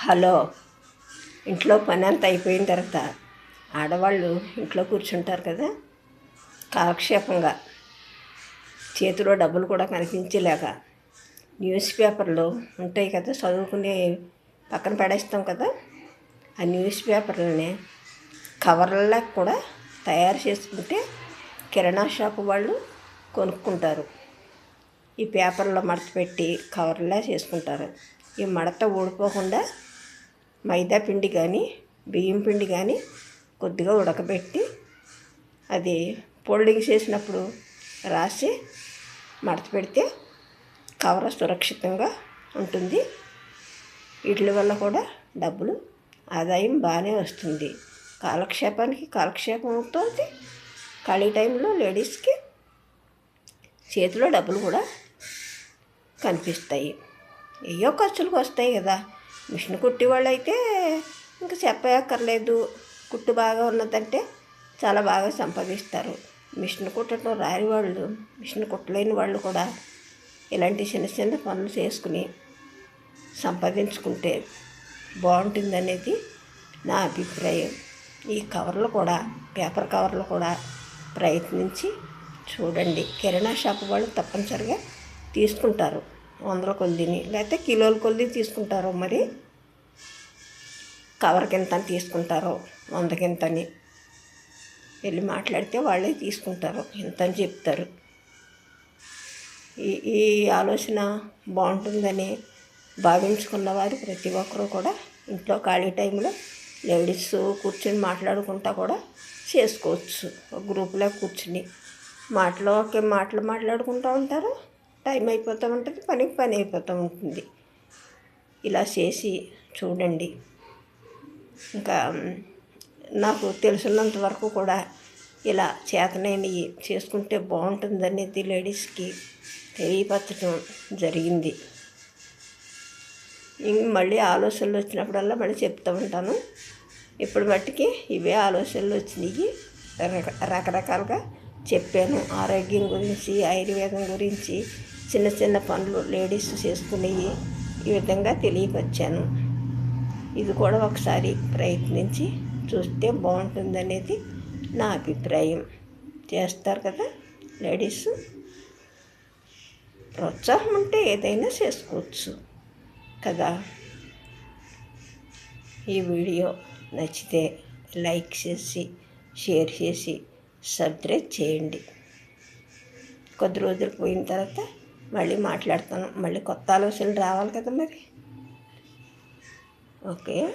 Hello. ఇంట్లో పని అంతా అయిపోయిన తర్వాత ఆడవాళ్ళు ఇంట్లో కూర్చుంటారు కదా కాలక్షేపంగా చేతిలో డబ్బులు కూడా కనిపించేలాగా న్యూస్ పేపర్లు ఉంటాయి కదా చదువుకునే పక్కన పడేస్తాం కదా ఆ న్యూస్ పేపర్లని కవర్లలో కూడా తయారు చేసుకుంటే కిరాణా షాపు వాళ్ళు కొనుక్కుంటారు. ఈ పేపర్లో మడత పెట్టి కవర్లా చేసుకుంటారు. ఈ మడత ఊడిపోకుండా మైదా పిండి కానీ బియ్యం పిండి కానీ కొద్దిగా ఉడకబెట్టి అది ఫోల్డింగ్ చేసినప్పుడు రాసి మడత పెడితే కవర్ సురక్షితంగా ఉంటుంది. వీటి వల్ల కూడా డబ్బులు ఆదాయం బాగానే వస్తుంది. కాలక్షేపానికి కాలక్షేపం అవుతుంది ఖాళీ టైంలో లేడీస్కి చేతిలో డబ్బులు కూడా కనిపిస్తాయి. ఏయో ఖర్చులకు వస్తాయి కదా. మిషన్ కుట్టి వాళ్ళైతే ఇంకా చెప్పక్కర్లేదు. కుట్టు బాగా ఉన్నదంటే చాలా బాగా సంపాదిస్తారు. మిషన్ కుట్టడం రాని వాళ్ళు మిషన్ కుట్టలేని వాళ్ళు కూడా ఇలాంటి చిన్న చిన్న పనులు చేసుకుని సంపాదించుకుంటే బాగుంటుందనేది నా అభిప్రాయం. ఈ కవర్లు కూడా పేపర్ కవర్లు కూడా ప్రయత్నించి చూడండి. కిరాణా షాప్ వాళ్ళు తప్పనిసరిగా తీసుకుంటారు. వందల కొద్దిని లేకపోతే కిలోల కొద్ది తీసుకుంటారో మరి? కవర్ అని తీసుకుంటారో? వంద అని వెళ్ళి మాట్లాడితే వాళ్ళే తీసుకుంటారు. ఇంత అని చెప్తారు? ఈ ఈ ఆలోచన బాగుంటుందని భావించుకున్న వారు ప్రతి ఒక్కరూ కూడా ఇంట్లో ఖాళీ టైంలో లేడీస్ కూర్చొని మాట్లాడుకుంటా కూడా చేసుకోవచ్చు. ఒక గ్రూప్లో కూర్చుని మాటలు ఒకే మాటలు మాట్లాడుకుంటూ ఉంటారు. టైం అయిపోతూ ఉంటుంది పనికి పని అయిపోతూ ఉంటుంది. ఇలా చేసి చూడండి. ఇంకా నాకు తెలిసినంత వరకు కూడా ఇలా చేతనైనవి చేసుకుంటే బాగుంటుంది అనేది లేడీస్కి తెలియపరచడం జరిగింది. మళ్ళీ ఆలోచనలు వచ్చినప్పుడల్లా మళ్ళీ చెప్తూ ఉంటాను. ఇప్పుడు మట్టికి ఇవే ఆలోచనలు వచ్చినాయి. రక రకరకాలుగా చెప్పాను. ఆరోగ్యం గురించి ఆయుర్వేదం గురించి చిన్న చిన్న పనులు లేడీస్ చేసుకునేవి ఈ విధంగా తెలియకొచ్చాను. ఇది కూడా ఒకసారి ప్రయత్నించి చూస్తే బాగుంటుందనేది నా అభిప్రాయం. చేస్తారు కదా లేడీస్? ప్రోత్సాహం ఉంటే ఏదైనా చేసుకోవచ్చు కదా. ఈ వీడియో నచ్చితే లైక్ చేసి షేర్ చేసి సబ్స్క్రైబ్ చేయండి. కొద్ది రోజులు పోయిన తర్వాత మళ్ళీ మాట్లాడతాను మళ్ళీ కొత్త ఆలోచనలు రావాలి కదా మరి? ఓకే.